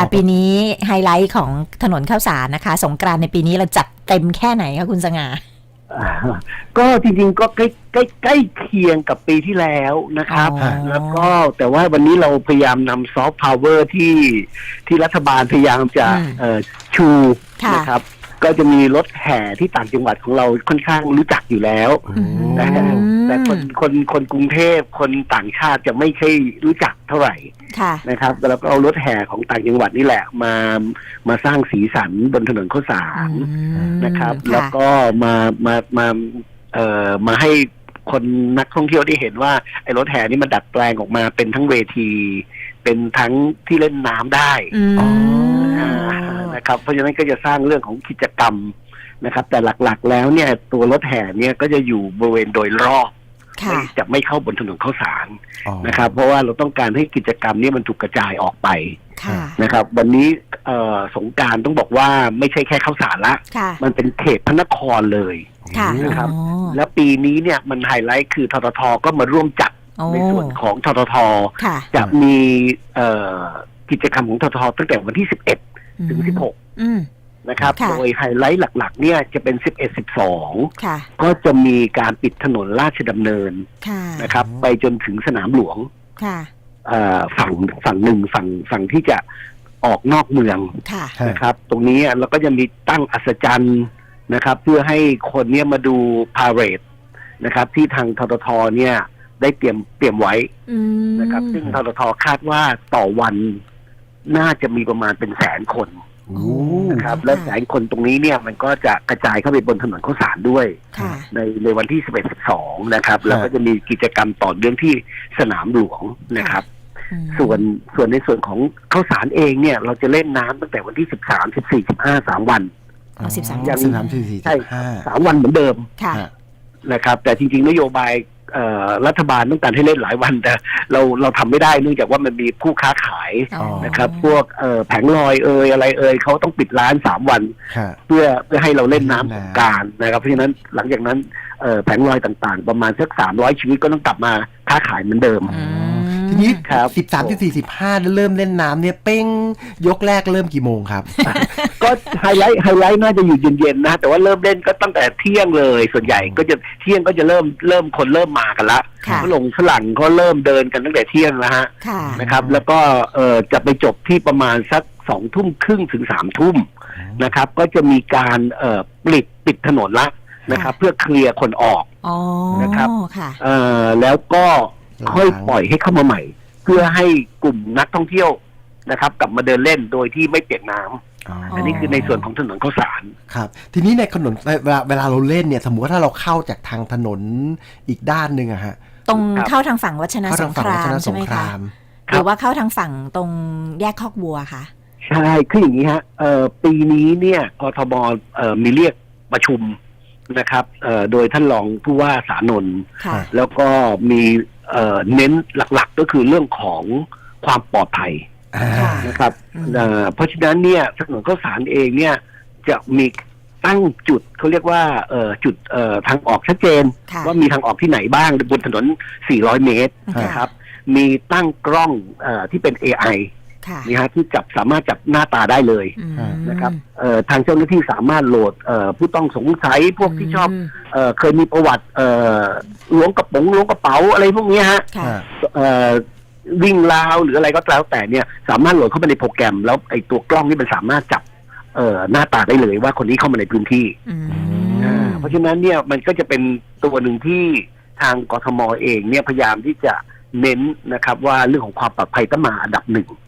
อะปีนี้ไฮไลท์ของถนนข้าวสารนะคะ สงกรานต์ในปีนี้เราจัดเต็มแค่ไหนคะคุณสง่าอ่าก็จริงๆก็ใกล้ใกล้ใกล้เคียงกับปีที่แล้วนะครับอ๋อแล้วก็แต่ว่าวันนี้เราพยายามนำซอฟต์พาวเวอร์ที่ที่รัฐบาลพยายามจะอืมเอ่อชูค่ะนะครับ ก็จะมีรถแห่ที่ต่างจังหวัดของเราค่อนข้างรู้จักอยู่แล้วอืมแต่แต่คนคนคนกรุงเทพคนต่างชาติจะไม่ใช่รู้จักเท่าไหร่ค่ะ นะครับแล้วก็เอารถแห่ของต่างจังหวัดนี่แหละมามาสร้างสีสันบนถนนข้าวสารอืมนะครับค่ะแล้วก็มามามาเอ่อมาให้คนนักท่องเที่ยวได้เห็นว่าไอ้รถแห่นี่มันดัดแปลงออกมาเป็นทั้งเวที เป็นทั้งที่เล่นน้ำได้ อืมอ๋ออ่า นะครับ เพราะฉะนั้นก็จะสร้างเรื่องของกิจกรรมนะครับ แต่หลักๆ แล้วเนี่ยตัวรถแห่เนี่ยก็จะอยู่บริเวณโดยรอบค่ะไม่จะไม่เข้าบนถนนข้าวสารอ๋อนะครับ เพราะว่าเราต้องการให้กิจกรรมเนี้มันถูกกระจายออกไปค่ะนะครับ วันนี้เอ่อสงกรารต้องบอกว่าไม่ใช่แค่ข้าวสารละค่ะมันเป็นเขตพระนครเลยค่ะนะครับอ๋อแล้วปีนี้เนี่ยมันไฮไลท์คือทททก็มาร่วมจัดโอ้ในส่วนของทททค่ะจะมีเอ่อกิจกรรมของทททตั้งแต่วันที่11 ถึง16อืมนะครับค่ะโดยไฮไลท์หลัก ๆ เนี่ยจะเป็น 11 12ค่ะก็จะมีการปิดถนนราชดำเนินค่ะนะครับ ไปจนถึงสนามหลวงค่ะเอ่อฝั่งฝั่งหนึ่งฝั่งฝั่งที่จะออกนอกเมืองค่ะฮะนะครับ ตรงนี้เราก็จะมีตั้งอัศจรรย์นะครับ เพื่อให้คนเนี่ยมาดูพาเหรดนะครับ ที่ทางทททเนี่ยได้เตรียมเตรียมไว้อืมนะครับ ซึ่งทททคาดว่าต่อวัน น่าจะมีประมาณเป็นแสนคนโอ้นะครับและแสนคนตรงนี้เนี่ยมันก็จะกระจายเข้าไปบนถนนข้าวสารด้วย ค่ะ ในในวันที่ 11 12 นะครับ แล้วก็จะมีกิจกรรมต่อเนื่องที่สนามหลวงนะครับ อืมส่วนส่วนในส่วนของข้าวสารเองเนี่ย เราจะเล่นน้ำตั้งแต่วันที่ 13 14 15 3 วัน เอาสิบสามยังสนามที่สี่ใช่สิบห้า 3 วันเหมือนเดิมค่ะฮะนะครับ แต่จริงๆ นโยบายเอ่อ รัฐบาลต้องการให้เล่นหลายวันแต่เราเราทำไม่ได้เนื่องจากว่ามันมีผู้ค้าขายอ๋อ นะครับ พวกเอ่อแผงลอยเอ่ยอะไรเอ่ยเขาต้องปิดร้านสามวัน ฮะ เพื่อเพื่อให้เราเล่นน้ำเล่นสน้ำงกรารนะครับ เพราะฉะนั้นหลังจากนั้นเอ่อแผงลอยต่างๆ ประมาณสักสามร้อยชีวิตก็ต้องกลับมาค้าขายเหมือนเดิม อืม ทีนี้ครับ สิบสามสิบสี่สิบห้าเริ่มเล่นน้ำเนี่ยเป้งยกแรกเริ่มกี่โมงครับ ก็ไฮไลท์ไฮไลท์น่าจะอยู่เย็นๆนะแต่ว่าเริ่มเล่นก็ตั้งแต่เที่ยงเลย ส่วนใหญ่ก็จะเที่ยงก็จะเริ่มเริ่มคนเริ่มมากันละค่ะ ฝรั่งฝรั่งก็เริ่มเดินกันตั้งแต่เที่ยงแล้วฮะค่ะ นะครับ แล้วก็เอ่อจะไปจบที่ประมาณสักสองทุ่มครึ่งถึงสามทุ่มนะครับ ก็จะมีการเอ่อปิดปิดถนนละนะครับ เพื่อเคลียร์คนออก อ๋อนะครับ ค่ะ เอ่อแล้วก็ ค่อยปล่อยให้เข้ามาใหม่ เพื่อให้กลุ่มนักท่องเที่ยวนะครับ กลับมาเดินเล่นโดยที่ไม่เปียกน้ำอ๋ออันนี้คือในส่วนของถนนข้าวสารครับ ทีนี้ในถนนเวลาเวลาเราเล่นเนี่ย สมมติว่าถ้าเราเข้าจากทางถนนอีกด้านหนึ่งอะฮะ ตรงครับเข้าทางฝั่งวัชนะเข้าสทางงฝั่คงวัราฒมนสใช่งไหมคคะรามหรือว่าเข้าทางฝั่งตรงแยกคอกบัวคะใช่ คืออย่างนี้ฮะเอ่อปีนี้เนี่ยกทบเอ่อมีเรียกประชุมนะครับเอ่อโดยท่านรองผู้ว่าสานนท์ค่ะแล้วก็มี เอ่อเน้นหลักๆก็คือเรื่องของความปลอดภัยอ่าค่ะนะครับอืมเอ่อเพราะฉะนั้นเนี่ยถนนข้าวสารเองเนี่ยจะมีตั้งจุดเขาเรียกว่าเอ่อจุดเอ่อทางออกชัดเจนค่ะว่ามีทางออกที่ไหนบ้างบนถนน 400 เมตรค่ะนะครับ มีตั้งกล้องเอ่อที่เป็น AI ค่ะ นี่ฮะที่จับสามารถจับหน้าตาได้เลยอืมนะครับเอ่อทางเจ้าหน้าที่สามารถโหลดเอ่อผู้ต้องสงสัยพวกที่ชอบมเอ่อเคยมีประวัติเอ่อล้วงกระป๋องล้วงกระเป๋าอะไรพวกเนี้ยฮะค่ะอ่าเอ่อวิ่งราวหรืออะไรก็แล้วแต่เนี่ย สามารถโหลดเข้าไปในโปรแกรม แล้วไอ้ตัวกล้องนี่มันสามารถจับเอ่อหน้าตาได้เลยว่าคนนี้เข้ามาในพื้นที่อืมอ่าเพราะฉะนั้นเนี่ยมันก็จะเป็นตัวหนึ่งที่ทางกทมเองเนี่ยพยายามที่จะเน้นนะครับ ว่าเรื่องของความปลอดภัยต้องมาอันดับหนึ่งอืม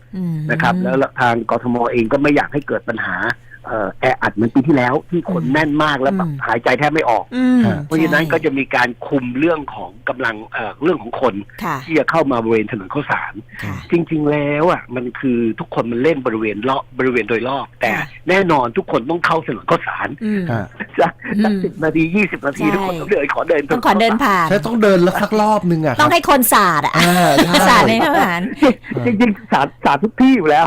นะครับ แล้วทางกทมเองก็ไม่อยากให้เกิดปัญหาเอ่อ แออัดเหมือนปีที่แล้วที่คนแน่นมากแล้วแบบหายใจแทบไม่ออกอืมเพราะฉะนั้นก็จะมีการคุมเรื่องของกำลังเอ่อเรื่องของคนค่ะที่จะเข้ามาบริเวณถนนข้าวสารค่ะจริง ๆ แล้วอะมันคือทุกคนมันเล่นบริเวณรอบบริเวณโดยรอบ แต่ค่ะแน่นอนทุกคนต้องเข้าถนนข้าวสารอืมฮะสักอืมสิบนาทียี่สิบนาทีใช่ทุกคนต้องเดินขอเดินต้องขอเดินผ่านใช่ต้องเดินแล้วสักรอบนึงอะคต้รัอบงให้คนสาดอะอ่าใช่สาดในทหารจริงๆสารสารทุกที่อยู่แล้ว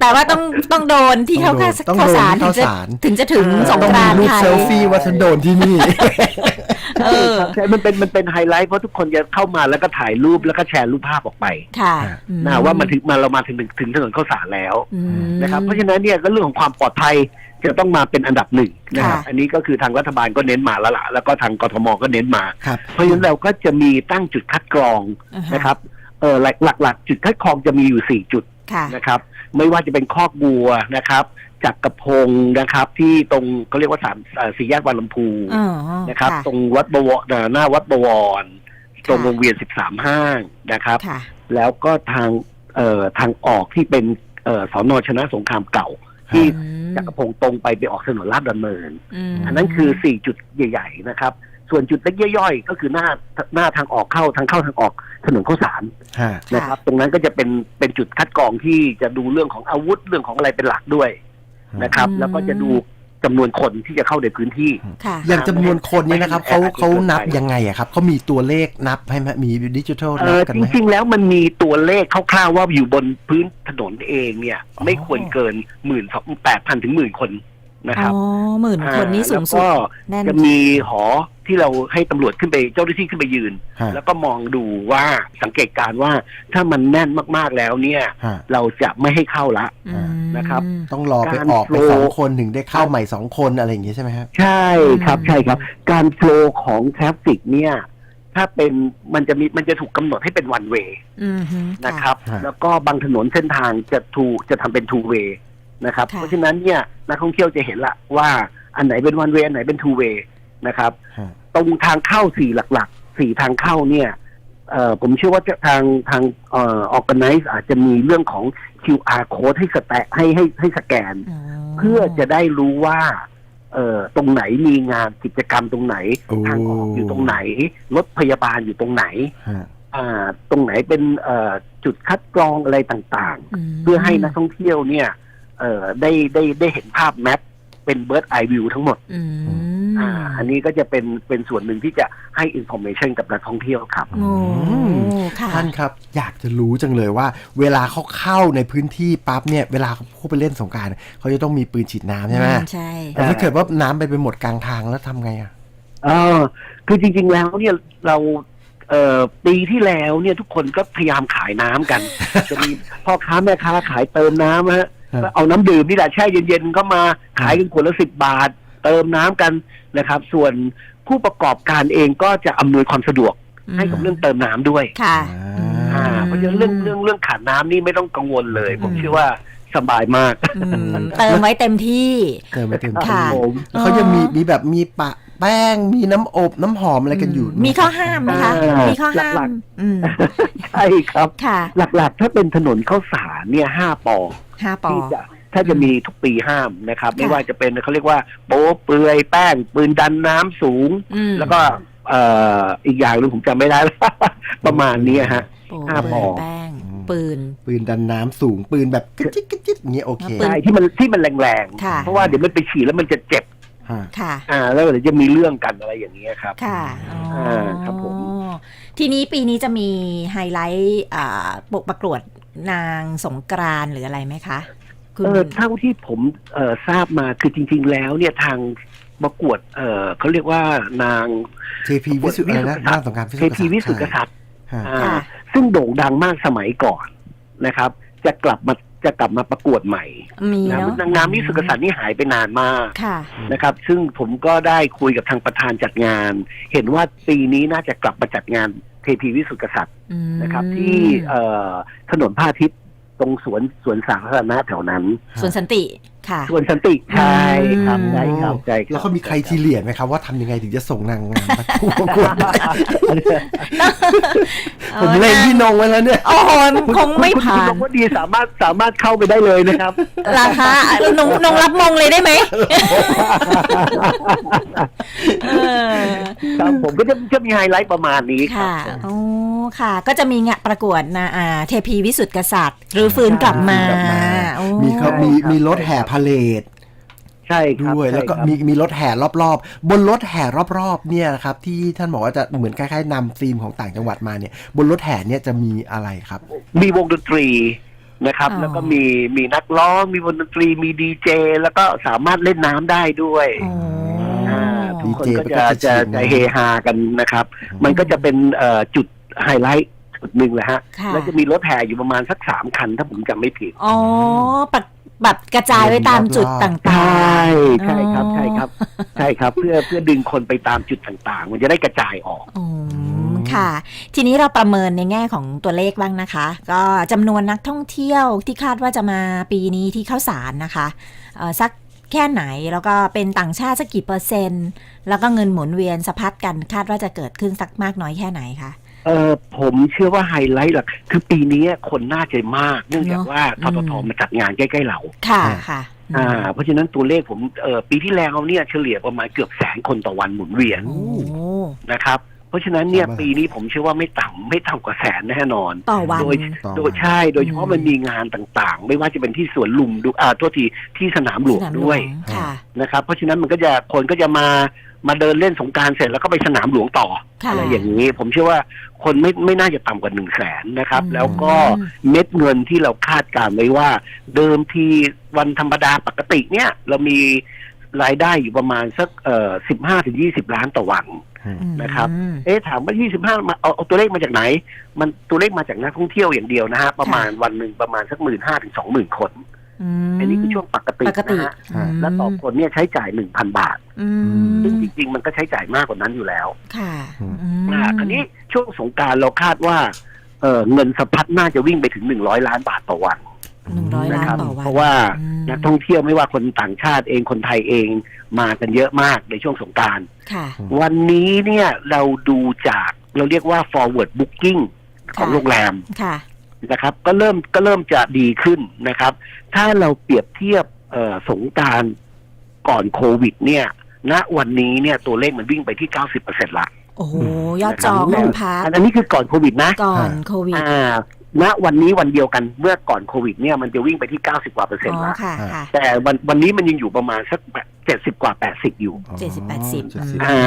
แต่ว่าต้องต้องโดนที่เขาต้องโดนข้าวสารต้องถึงจะโดนที่ข้าวสารถึงจะถึงเออสงต้องกมีรานต์รูปไทยเซลฟี่ว่าฉันโดนที่นี่เออใช่มันเป็นมันเป็นไฮไลท์เพราะทุกคนจะเข้ามาแล้วก็ถ่ายรูปแล้วก็แชร์รูปภาพออกไปค่ะนะว่ามาถึงมาเรามาถึงถึงถนนข้าวสารแล้วอืมนะครับเพราะฉะนั้นเนี่ยก็เรื่องของความปลอดภัยจะต้องมาเป็นอันดับหนึ่งนะครับค่ะอันนี้ก็คือทางรัฐบาลก็เน้นมาแล้วล่ะแล้วก็ทางกทมก็เน้นมาครับเพราะฉะนั้นเราก็จะมีตั้งจุดคัดกรองอ่าฮนะครับเออหลักหลักๆจุดคัดกรองจะมีอยู่สี่จุดค่ะนะครับ ไม่ว่าจะเป็นคอกบัวนะครับ จักกระพงนะครับ ที่ตรงเขาเรียกว่าสามเอ่อสี่แยกวันลำพูอ๋อนะครับค่ะตรงวัดบวรหน้าวัดบวร ตรงค่ะวงเวียนสิบสามห้างนะครับค่ะแล้วก็ทางเอ่อทางออกที่เป็นเอ่อสอนอชนะสงครามเก่า ที่อืมจักรพงศ์ตรงไปไปออกถนนลาดดำเนินมอันนั้นคือสี่จุดใหญ่ ๆ นะครับ ส่วนจุดเล็กย่อยๆ ก็คือหน้าหน้าทางออกเข้าทางเข้าทางออกถนนข้าวสารฮะนะครับ ตรงนั้นก็จะเป็นเป็นจุดคัดกรองที่จะดูเรื่องของอาวุธเรื่องของอะไรเป็นหลักด้วย นะครับอืมแล้วก็จะดูจำนวนคนที่จะเข้าในพื้นที่ค่ะอย่างจำนวนคนเนี่ยนะครับเขาไม่ให้เขานับเกินไปยังไงอะครับเขามีตัวเลขนับให้ไหมมีดิจิทัลเอนับอกันจไหมริงๆแล้วมันมีตัวเลขคร่าวๆว่าอยู่บนพื้นถนนเองเนี่ยอ๋อไม่ควรเกินหมื่นสองแปดพันถึงหมื่นคน นะครับอ๋อหมื่นคนนี้สูงสุดอ่าแน่นแล้วก็จะมีหอที่เราให้ตำรวจขึ้นไปเจ้าหน้าที่ขึ้นไปยืน ฮะ แล้วก็มองดูว่าสังเกตการณ์ว่าถ้ามันแน่นมากๆแล้วเนี่ย ฮะ เราจะไม่ให้เข้าละ อืม นะครับ ต้องรอไปการออกไปโฟลว์สองคนถึงได้เข้าใหม่สองคนอะไรอย่างงี้ใช่ไหมครับ ใช่ครับอืม ใช่ครับ การโฟลว์ของทราฟฟิกเนี่ย ถ้าเป็นมันจะมีมันจะถูกกำหนดให้เป็นวันเวย์อืมฮึนะครับ ฮะ แล้วก็บางถนนเส้นทางจะทูจะทำเป็นทูเวย์ นะครับค่ะเพราะฉะนั้นเนี่ยนักท่องเที่ยวจะเห็นละว่าอันไหนเป็นวันเวย์อันไหนเป็นทูเวย์นะครับฮะตรงทางเข้าสี่หลักๆสี่ทางเข้าเนี่ยเอ่อผมเชื่อว่าจะทางทางเอ่อ organize อาจจะมีเรื่องของ QR code ให้สแตะให้ให้ให้สแกน เพื่อจะได้รู้ว่าเอ่อตรงไหนมีงานกิจกรรมตรงไหนโอ้ทางออกอยู่ตรงไหน รถพยาบาลอยู่ตรงไหนฮะอ่าตรงไหนเป็นเอ่อจุดคัดกรองอะไรต่างมๆเพื่อให้นักท่องเที่ยวเนี่ย เอ่อได้ได้ได้เห็นภาพแมปเป็นเบิร์ดไอวิวทั้งหมดอืมอ่าอันนี้ก็จะเป็นเป็นส่วนหนึ่งที่จะให้อินโฟ a t ชันกับนักท่องเที่ยวครับ โอ้ค่ะ ท่านครับ อยากจะรู้จังเลยว่า เวลาเขาเข้าในพื้นที่ปั๊บเนี่ยเวลาเขาไปเล่นสงกราร เขาจะต้องมีปืนฉีดน้ำใช่ไหมอืใช่ แต่ถ้าเกิดว่าน้ำไปไปหมดกลางทางแล้วทำไงอะ เออคือจริง ๆ แล้วเนี่ยเราเอ่อปีที่แล้วเนี่ยทุกคนก็พยายามขายน้ำกัน จะมีพ่อค้าแม่ค้าขายเติมน้ำฮะครับ ก็เอาน้ำดื่มนี่แหละแช่เย็นๆก็มาขายกันขวดละสิบบาท เติมน้ำกันนะครับ ส่วนผู้ประกอบการเองก็จะอำนวยความสะดวกให้กับเรื่องเติมน้ำด้วยค่ะอ่าเพราะฉะนั้นเรื่องเรื่องเรื่องขาดน้ำนี่ไม่ต้องกังวลเลย ผมเชื่อว่าสบายมากอืมเติมไว้เต็มที่เติมไปเต็มค่ะที่ผมแล้วเขาจะมีมีแบบมีปะแป้งมีน้ำอบน้ำหอมอะไรกันอยู่ มีข้อห้ามไหมคะอ่ามีมีข้อห้าหลัมกอืมใช่ครับค่ะหลักๆ ถ้าเป็นถนนข้าวสารเนี่ยห้าปอ ห้าปอ ที่จะถ้าจะมีทุกปีห้ามนะครับ ไม่ค่ะ ว่าจะเป็นเขาเรียกว่าโป๊เปลือยแป้ง ปืนดันน้ำสูง อืมแล้วก็เอ่ออีกอย่างหนึงผมจำไม่ได้แล้วประมาณนี้ฮะ โอ้ห้าปอ แป้ง ปืน ปืนดันน้ำสูงปืนแบบกระจิกกระจิกอย่างเงี้ยโอเคปืนใช่ที่มันที่มันแรงค่ะ ๆ เพราะว่าเดี๋ยวมันไปฉีดแล้วมันจะเจ็บ ฮะ ค่ะ อ่า แล้วเดี๋ยวจะมีเรื่องกันอะไรอย่างเงี้ยครับ ค่ะอ๋ออาครับผม ทีนี้ปีนี้จะมีไฮไลท์อ่าปกประกวด นางสงกรานต์หรืออะไรไหมคะคุณ เออเท่าที่ผมเอ่อทราบมาคือจริง ๆ แล้วเนี่ยทางประกวดเอ่อเขาเรียกว่านางเทพีวิสุทธิ์อะไรนะหน้าสงกรารเทพีวิสุทธิกษัตริย์ฮะอ่าค่ะ ซึ่งโด่งดังมากสมัยก่อนนะครับ จะกลับมาจะกลับมาประกวดใหม่มีนะเนาะนางงามวิสุทธิกษัตริย์นี่หายไปนานมาก ค่ะ นะครับ ซึ่งผมก็ได้คุยกับทางประธานจัดงาน เห็นว่าปีนี้น่าจะกลับมาจัดงานเท พีวิสุทธิกษัตริย์อืมนะครับ ที่เอ่อถนนพระอาทิตย์ตรงสวนสวนสาธารณะแถวนั้นส่วนสันติ ค่ะสวนสันติใช่ครับอืมใช่ครับใช่ครับแล้วเขามีใครทีเลียดไหมครับ ว่าทำยังไงถึงจะส่งนางงามมาประกวดได้ผมเล่นพี่นงไว้แล้วเนี่ยโอ้โหคงไม่คุณผ่าคุณนบอกว่าดีสามารถสามารถเข้าไปได้เลยนะครับราคานงนงรับมงเลยได้ไหมเออครับผมก็จะจะมีไฮไลท์ประมาณนี้ครัค่ะบโอ้ค่ะ ก็จะมีงานประกวดนะอ่าเทพีวิสุทธิกษัตริย์ หรือฟื้นกลับมากลับ มาโอ้มีเขามีมีรถแห่พาเลทใช่ครับด้วยใช่แล้วก็ครับมีมีรถแห่รอบๆ บนรถแห่รอบๆ เนี่ยนะครับ ที่ท่านบอกว่าจะเหมือนคล้ายๆนำธีมของต่างจังหวัดมาเนี่ย บนรถแห่เนี่ยจะมีอะไรครับ มีวงดนตรีนะครับอ๋อแล้วก็มีมีนักร้องมีวงดนตรีมีดีเจ แล้วก็สามารถเล่นน้ำได้ด้วยโอ้อ่าถูดีคนเจก็มันจะก็จะจะจะเฮฮากันนะครับ มันก็จะเป็นเอ่อจุดไฮไลท์ จุดหนึ่งแหละฮะ ค่ะ แล้วจะมีรถแห่อยู่ประมาณสักสามคัน ถ้าผมจำไม่ผิด อ๋อปักแบบกระจายไว้ตามจุดต่างใช่ๆใช่ครับใช่ครับ ใช่ครับ เพื่อเพื่อดึงคนไปตามจุดต่างๆ มันจะได้กระจายออกอืมค่ะ ทีนี้เราประเมินในแง่ของตัวเลขบ้างนะคะ ก็จำนวนนักท่องเที่ยวที่คาดว่าจะมาปีนี้ที่เข้าสารนะคะเอ่อสักแค่ไหนแล้วก็เป็นต่างชาติสักกี่เปอร์เซ็นต์ แล้วก็เงินหมุนเวียนสะพัดกันคาดว่าจะเกิดขึ้นสักมากน้อยแค่ไหนคะ เออผมเชื่อว่าไฮไลท์หลักคือปีนี้คนน่าจะมาก เนื่องจากว่าทเนอะททอืมมาจัดงานใกล้ๆเรา ค่ะค่ะอ่าเพราะฉะนั้นตัวเลขผมเออปีที่แล้วเนี่ยเฉลี่ยประมาณเกือบแสนคนต่อวันหมุนเวียนโอ้นะครับ เพราะฉะนั้นเนี่ยสามารถปีนี้ผมเชื่อว่าไม่ต่ำไม่ต่ำกว่าแสนแน่นอน ต่อวันโดยต่อโดยใช่โดยเฉพาะอืมมันมีงานต่างๆ ไม่ว่าจะเป็นที่สวนลุมดูอ่าโทษทีที่สนามหลวงสนามหลด้วยค่ะนะครับ เพราะฉะนั้นมันก็จะคนก็จะมา มาเดินเล่นสงกรารเสร็จแล้วก็ไปสนามหลวงต่อค่ะอะไรอย่างนี้ ผมเชื่อว่าคนไม่ไม่น่าจะต่ำกว่าหนึ่งแสนนะครับ อืม แล้วก็เม็ดเงินที่เราคาดการไว้ว่า เดิมทีวันธรรมดาปกติเนี่ย เรามีรายได้อยู่ประมาณสักเอ่อสิบห้าถึงยี่สิบล้านต่อวัน นะครับ อืม เอ๊ะถามว่า 25 มาเอาเอาตัวเลขมาจากไหน มันตัวเลขมาจากนักท่องเที่ยวอย่างเดียวนะฮะ ประมาณวันหนึ่งประมาณสักหมื่นห้าถึงสองหมื่นคนม อันนี้คือช่วงปกติปกตินะฮะอืมและต่อคนเนี่ยใช้จ่ายหนึ่งพันบาท อืมซึ่งจริง ๆ มันก็ใช้จ่ายมากกว่านั้นอยู่แล้วค่ะอืมอืมอ่าคราวนี้ช่วงสงกรารเราคาดว่าเออเงินสะพัดน่าจะวิ่งไปถึงหนึ่งร้อยล้านบาทต่อวันหนึ่งร้อยนะล้านครับ ต่อวันเพราะว่าอืมนักท่องเที่ยวไม่ว่าคนต่างชาติเองคนไทยเองมากันเยอะมากในช่วงสงกราร ค่ะ วันนี้เนี่ยเราดูจากเราเรียกว่า forward booking ของค่ะ โรงแรม ค่ะ นะครับ ก็เริ่มก็เริ่มจะดีขึ้นนะครับ ถ้าเราเปรียบเทียบเอ่อสงกรารก่อนโควิด เนี่ยณวันนี้เนี่ยตัวเลขมันวิ่งไปที่90%ละโอ้โหยอดจองห้องพักอันนี้คือก่อนโควิดนะ ก่อนโควิด อ่า ณวันนี้วันเดียวกันเมื่อก่อนโควิดเนี่ยมันจะวิ่งไปที่90กว่าเปอร์เซ็นอ๋ต์อละค่ะค่ะแต่วันวันนี้มันยังอยู่ประมาณสักเจ็ดสิบกว่าแปดสิบอยู่เจ็ดสิบแปดสิบเจ็ดสิบอ่า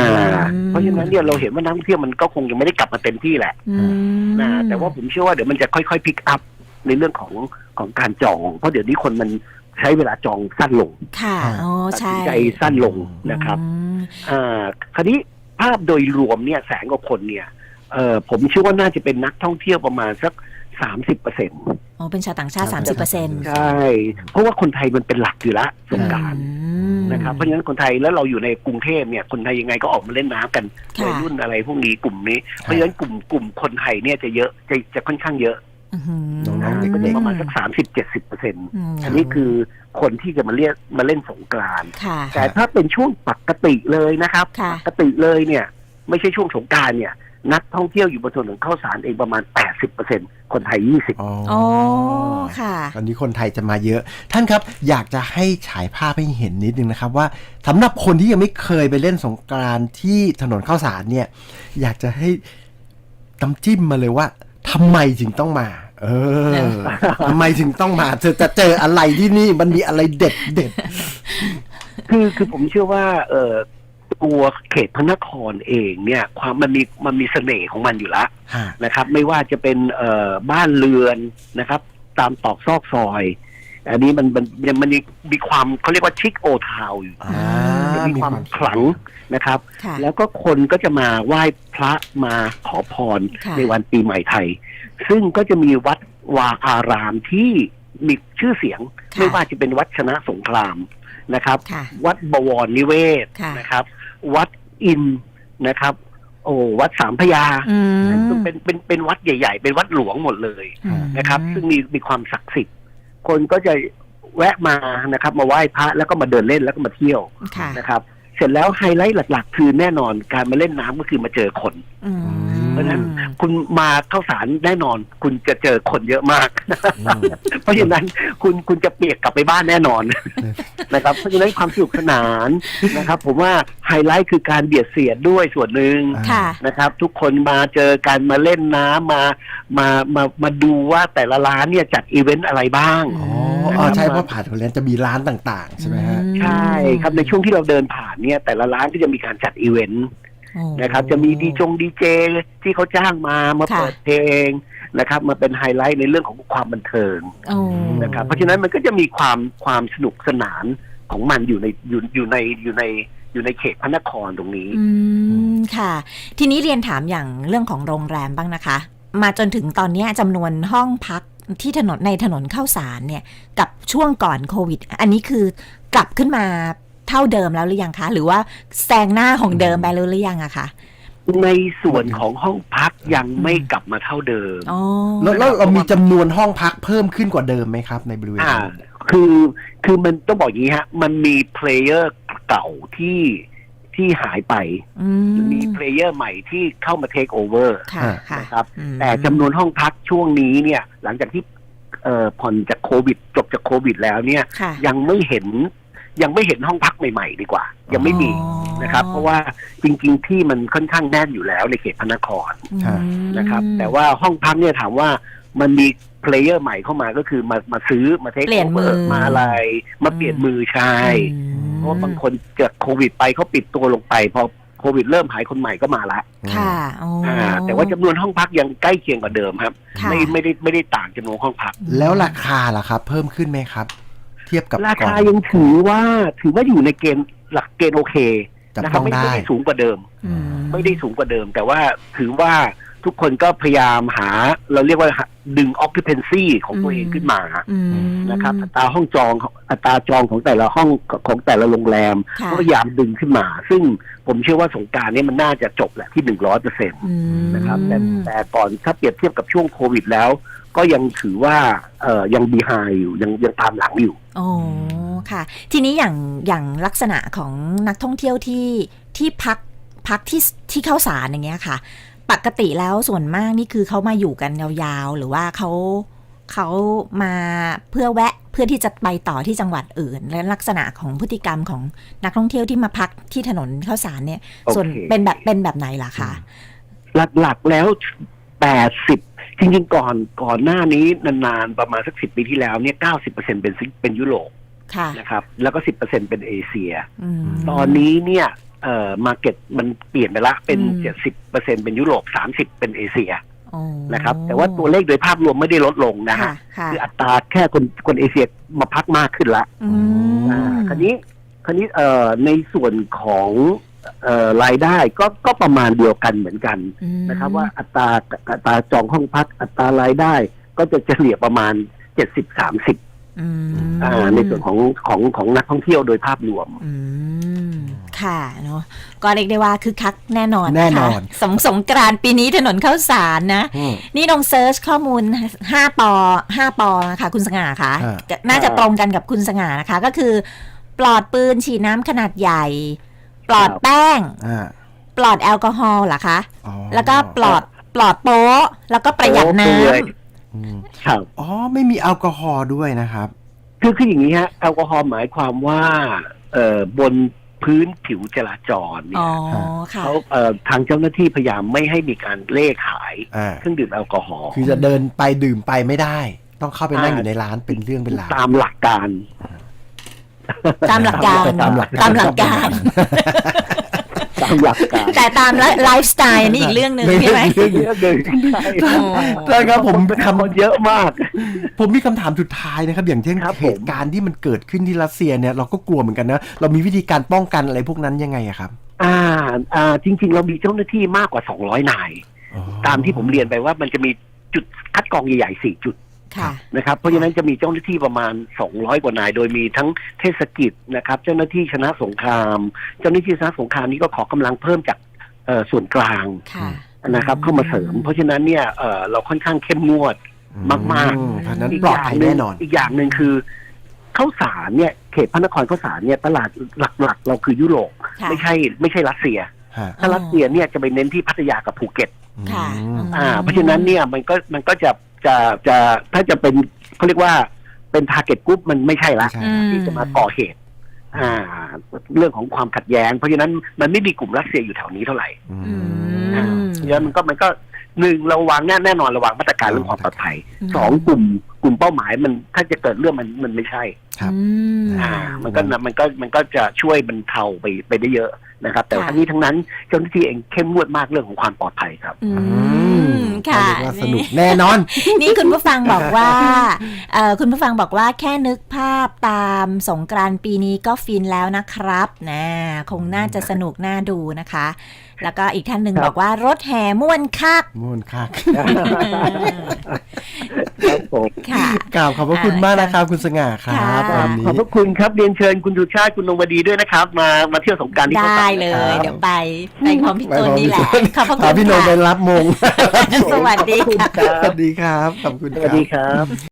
อืมเพราะฉะนั้นเนี่ยเราเห็นว่านักท่องเที่ยวมันก็คงยังไม่ได้กลับมาเต็มที่แหละอืมนะแต่ว่าผมเชื่อว่าเดี๋ยวมันจะค่อยๆพิกอัพในเรื่องของของการจอง เพราะเดี๋ยวนี้คนมันใช้เวลาจองสั้นลง ค่ะอ๋อตัดใช่สินใจสั้นลงนะครับอืมอ่าคราวนี้ภาพโดยรวมเนี่ยแสนกว่าคนเนี่ยเอ่อผมเชื่อว่าน่าจะเป็นนักท่องเที่ยวประมาณสัก สามสิบเปอร์เซ็นต์อ๋อ เป็นชาวต่างชาติสามสิบเปอร์เซ็นต์ใช่ เพราะว่าคนไทยมันเป็นหลักอยู่แล้วสงกรารนะครับ เพราะฉะนั้นคนไทยแล้วเราอยู่ในกรุงเทพเนี่ย คนไทยยังไงก็ออกมาเล่นน้ำกันค่ะวัยรุ่นอะไรพวกนี้กลุ่มนี้ เพราะฉะนั้นกลุ่มกลุ่มคนไทยเนี่ยจะเยอะจะจะค่อนข้างเยอะน้องนะๆก็เด็จะกประมาณสักสามสิบเจ็ดสิบเปอร์เซ็นต์มอันนี้คือคนที่จะมาเรียกมาเล่นสงกรานต์ค่ะแต่ถ้าเป็นช่วงปกติเลยนะครับค่ะปกติเลยเนี่ย ไม่ใช่ช่วงสงกรารเนี่ย นักท่องเที่ยวอยู่บนถนนข้าวสารเองประมาณแปดสิบเปอร์เซ็นคนไทยยี่สิบอ๋ออ๋อค่ะ ตอนนี้คนไทยจะมาเยอะ ท่านครับอยากจะให้ฉายภาพให้เห็นนิดนึงนะครับว่าสำหรับคนที่ยังไม่เคยไปเล่นสงกรานต์ที่ถนนข้าวสารเนี่ย อยากจะให้ตำจิ้มมาเลยว่าทำไมถึงต้องมา เออทำไมถึงต้องมาเธอจะเจออะไรที่นี่มันมีอะไรเด็ดเด็ด คือคือผมเชื่อว่าเออ ตัวเขตพระนครเองเนี่ยความมันมีมันมีเสน่ห์ของมันอยู่แล้วฮะนะครับ ไม่ว่าจะเป็นเอ่อบ้านเรือนนะครับ ตามตอกซอกซอย อันนี้มันมันมันมันมีมีความเขาเรียกว่าชิคโอทาวอยู่อ่าจะมีความขลังนะครับ ค่ะ แล้วก็คนก็จะมาไหว้พระมาขอพรค่ะ ในวันปีใหม่ไทย ซึ่งก็จะมีวัดวาอารามที่มีชื่อเสียง ค่ะ ไม่ว่าจะเป็นวัดชนะสงครามนะครับ ค่ะ วัดบวรนิเวศค่ะ นะครับ วัดอินนะครับ โอ้วัดสามพระยาอืมเป็นเป็นเป็นวัดใหญ่ ๆ เป็นวัดหลวงหมดเลยอืม นะครับ ซึ่งมีมีความศักดิ์สิทธิ์ คนก็จะแวะมานะครับ มาไหว้พระแล้วก็มาเดินเล่นแล้วก็มาเที่ยวค่ะนะครับ เสร็จแล้วไฮไลท์หลัก ๆ คือแน่นอนการมาเล่นน้ำก็คือมาเจอคน อืม เพราะฉะนั้นคุณมาเข้าสารแน่นอน คุณจะเจอคนเยอะมากอืมเพราะฉะนั้นคุณคุณจะเปียกกลับไปบ้านแน่นอนนะครับ เพราะฉะนั้นความสนุกสนานนะครับ ผมว่าไฮไลท์คือการเบียดเสียดด้วยส่วนหนึ่งค่ะนะครับ ทุกคนมาเจอกันมาเล่นน้ำมามามามาดูว่าแต่ละร้านเนี่ยจัดอีเวนต์อะไรบ้างอ๋ออ๋อใช่เพราะผ่านคนแล้วจะมีร้านต่าง ๆ ใช่ไหมฮะใช่ครับในช่วงที่เราเดินผ่านเนี่ยแต่ละร้านก็จะมีการจัดอีเวนต์โอ้ นะครับ จะมีดีจงดีเจที่เขาจ้างมามาค่ะเปิดเพลงนะครับ มาเป็นไฮไลท์ในเรื่องของความบันเทิงโอ้นะครับ เพราะฉะนั้นมันก็จะมีความความสนุกสนานของมันอยู่ในอยู่อยู่ในอยู่ในอยู่ในเขตพระนครตรงนี้ อืมค่ะ ทีนี้เรียนถามอย่างเรื่องของโรงแรมบ้างนะคะ มาจนถึงตอนเนี้ยจำนวนห้องพักที่ถนนในถนนเข้าสารเนี่ย กับช่วงก่อนโควิด อันนี้คือกลับขึ้นมา เท่าเดิมแล้วหรือยังคะ หรือว่าแซงหน้าของเดิมไปแล้วหรือยังอะคะในส่วนของห้องพักยังไม่กลับมาเท่าเดิมอ๋อแล้วแล้วเรามีจำนวนห้องพักเพิ่มขึ้นกว่าเดิมไหมครับ ในบริเวณอ่านั้นคือคือมันต้องบอกอย่างนี้ฮะ มันมีเพลเยอร์เก่าที่ที่หายไปอืมมีเพลเยอร์ใหม่ที่เข้ามาเทคโอเวอร์ค่ะค่ะนะครับอืมแต่จำนวนห้องพักช่วงนี้เนี่ย หลังจากที่เอ่อผ่อนจากโควิด จบจากโควิดแล้วเนี่ยค่ะยังไม่เห็น ยังไม่เห็นห้องพักใหม่ ๆ ดีกว่า ยังไม่มีอ๋อนะครับ เพราะว่าจริง ๆ ที่มันค่อนข้างแน่นอยู่แล้วในเขตพระนครอืมนะครับ แต่ว่าห้องพักเนี่ยถามว่ามันมีเพลเยอร์ใหม่เข้ามาก็คือมามาซื้อมาเทคเปลี่ยนมือมาอะไร มาเปลี่ยนมือใช่อืมเพราะว่าบางคนเกิดโควิดไปเขาปิดตัวลงไปพอโควิดเริ่มหายคนใหม่ก็มาละค่ะอ๋อออ่าแต่ว่าจำนวนห้องพักยังใกล้เคียงกว่าเดิมครับค่ะไม่ไม่ได้ไม่ได้ต่างจำนวนห้องพัก แล้วราคาล่ะครับ เพิ่มขึ้นไหมครับเทียบกับราก่อคานยังถือว่าถือว่าอยู่ในเกณฑ์หลักเกณฑ์โอเคจับนะครัต้องไม่ได้ไม่ได้สูงกว่าเดิมอืมไม่ได้สูงกว่าเดิม แต่ว่าถือว่าทุกคนก็พยายามหา เราเรียกว่าดึง occupancy ของตัวเองขึ้นมาอืมนะครับอัตราห้องจองอัตราจองของแต่ละห้องของแต่ละโรงแรมค่ะก็พยายามดึงขึ้นมา ซึ่งผมเชื่อว่าสงกรารนี้มันน่าจะจบแหละที่หนึ่งร้อยเปอร์เซ็นต์อืมนะครับแต่แต่ก่อนถ้าเปรียบเทียบกับช่วงโควิดแล้ว ก็ยังถือว่าเอ่อยังบีไฮอยู่ยังยังตามหลังอยู่โอ้ค่ะ ทีนี้อย่างอย่างลักษณะของนักท่องเที่ยวที่ที่พักพักที่ที่เข้าสารอย่างเงี้ยค่ะ ปกติแล้วส่วนมากนี่คือเขามาอยู่กันยาวๆ หรือว่าเขาเขามาเพื่อแวะเพื่อที่จะไปต่อที่จังหวัดอื่น และลักษณะของพฤติกรรมของนักท่องเที่ยวที่มาพักที่ถนนเข้าสารเนี่ยโอเคส่วนเป็นแบบเป็นแบบไหนล่ะคะหลักๆแล้วแปดสิบ จริงๆก่อนก่อนหน้านี้นานๆประมาณสักสิบปีที่แล้วเนี่ยเก้าสิบเปอร์เซ็นเป็นเป็นยุโรปค่ะ นะครับแล้วก็สิบเปอร์เซ็นเป็นเอเชีย อืม ตอนนี้เนี่ยเอ่อมาเก็ตมันเปลี่ยนไปละเป็นอืม เจ็ดสิบเปอร์เซ็นเป็นยุโรปสามสิบเป็นเอเชียโอ้นะครับ แต่ว่าตัวเลขโดยภาพรวมไม่ได้ลดลงนะค่ะฮะค่ะคืออัตราแค่คนคนเอเชียมาพักมากขึ้นละอืม อ่าคราวนี้คราวนี้เอ่อในส่วนของเอ่อ รายได้ก็ก็ประมาณเดียวกันเหมือนกันอืมนะครับ ว่าอัตราอัตราจองห้องพักอัตรารายได้ก็จะเฉลี่ยประมาณเจ็ดสิบสามสิบอืมอ่าในส่วนของของของนักท่องเที่ยวโดยภาพรวมอืมค่ะเนาะก็เรียกได้ว่าคือคักแน่นอนแน่นอนค่ะสงสงกรานต์ปีนี้ถนนเข้าสารนะอืมนี่ลองเซิร์ชข้อมูล 5ปอ5ปอนะคะคุณสง่าคะอ่าก็น่าจะตรงกันกับคุณสง่านะคะ ก็คือ ปลอดปืนฉีดน้ำขนาดใหญ่ ปลอดครับแป้ง อ่า ปลอดแอลกอฮอล์เหรอคะ อ๋อแล้วก็ปลอดปลอดโป๊ะแล้วก็ประหยัดน้โป๊ะเปื่อยอืมครับ อ๋อ ไม่มีแอลกอฮอล์ด้วยนะครับ คือคืออย่างนี้ฮะแอลกอฮอล์หมายความว่าเอ่อบนพื้นผิวจราจรำเนี่อ๋ยอค่ะ เขาเอ่อทางเจ้าหน้าที่พยายามไม่ให้มีการเล่ขายอ่า เครื่องดื่มแอลกอฮอล์คือจะเดินไปดื่มไปไม่ได้ ต้องเข้าไปนั่งอ่าอยู่ในร้านเป็นเรื่องเป็นราว ตามหลักการ ตามหลักการตามหลักตามหลักการตามหลักการแต่ตามไลฟ์สไตล์นี่อีกเรื่องหนึ่งใช่ไหมเรื่องเยอะเลยใช่อ๋อใช่ครับผมทำคนเยอะมาก ผมมีคำถามสุดท้ายนะครับ อย่างเช่นครับผมเหตุการณ์ที่มันเกิดขึ้นที่รัสเซียเนี่ยเราก็กลัวเหมือนกันนะ เรามีวิธีการป้องกันอะไรพวกนั้นยังไงอะครับ อ่าอ่าจริง ๆ เรามีเจ้าหน้าที่มากกว่า200นายอ๋อตามที่ผมเรียนไปว่ามันจะมีจุดคัดกรองใหญ่ๆ4จุด ค่ะนะครับเพราะฉะนั้นจะมีเจ้าหน้าที่ประมาณ 200 กว่านาย โดยมีทั้งเทศกิจนะครับ เจ้าหน้าที่ชนะสงคราม เจ้าหน้าที่ชนะสงครามนี้ก็ขอกำลังเพิ่มจากเอ่อส่วนกลางค่ะนะครับ เข้ามาเสริม เพราะฉะนั้นเนี่ยเอ่อเราค่อนข้างเข้มงวดมากอืเพราะฉะนั้นอีกปลออดย่างภัยหนึ่แน่งนอนอีกอย่างหนึ่งคือข้าวสารเนี่ยเขตพระนครข้าวสารเนี่ยตลาดหลักๆ เราคือยุโรปค่ะไม่ใช่ ไม่ใช่รัสเซียฮะถ้ารัสเซียเนี่ยจะไปเน้นที่พัทยากับภูเก็ตค่ะอืมอ่า เพราะฉะนั้นเนี่ยมันก็มันก็จะ จะจะถ้าจะเป็นเขาเรียกว่าเป็นทาร์เก็ตกรุ๊ปมันไม่ใช่ละใช่อืมที่จะมาก่อเหตุ อ่า เรื่องของความขัดแย้ง เพราะฉะนั้นมันไม่มีกลุ่มรัสเซียอยู่แถวนี้เท่าไหร่อือืมมอ่าเพราะฉะนั้นมันก็มันก็หนึ่งระวังแน่แน่นอนระวังมาตรการเรื่องความปลอดภัยอืม สองกลุ่มกลุ่มเป้าหมายมันถ้าจะเกิดเรื่องมันมันไม่ใช่ ครับอืม อ่า มันก็มันก็มันก็จะช่วยบรรเทาไปไปได้เยอะนะครับ แต่ค่ะ ทั้งนี้ทั้งนั้นเจ้าหน้าที่เองเข้มงวดมากเรื่องของความปลอดภัยครับ อืม ค่ะเรียกว่าสนุกแน่นอน นี่คุณผู้ฟังบอกว่าเอ่อคุณผู้ฟังบอกว่าแค่นึกภาพตามสงกรานต์ปีนี้ก็ฟินแล้วนะครับนะคงน่าจะสนุกน่าดูนะคะ แล้วก็อีกท่านหนึ่งครับบอกว่ารถแห่ม่วนคักม่วนคักครับผมค่ะกล่าวขอบพระคุณมากนะครับคุณสง่าครับค่ะวันขอบนี้พระคุณครับเรียนเชิญคุณดุชาติคุณนงวดีด้วยนะครับ มามาเที่ยวสงกรารที่ได้ข้าวสารเลนะครับยเดี๋ยวไปไปพร้อมพี่ตูนนี่แหละขอบพระพาคุณพี่โนนท์ไปค่ะรับมงสวัสดีค่ะขอบณสวัสดีครับ ขอบคุณสควัสรับ ดีครับ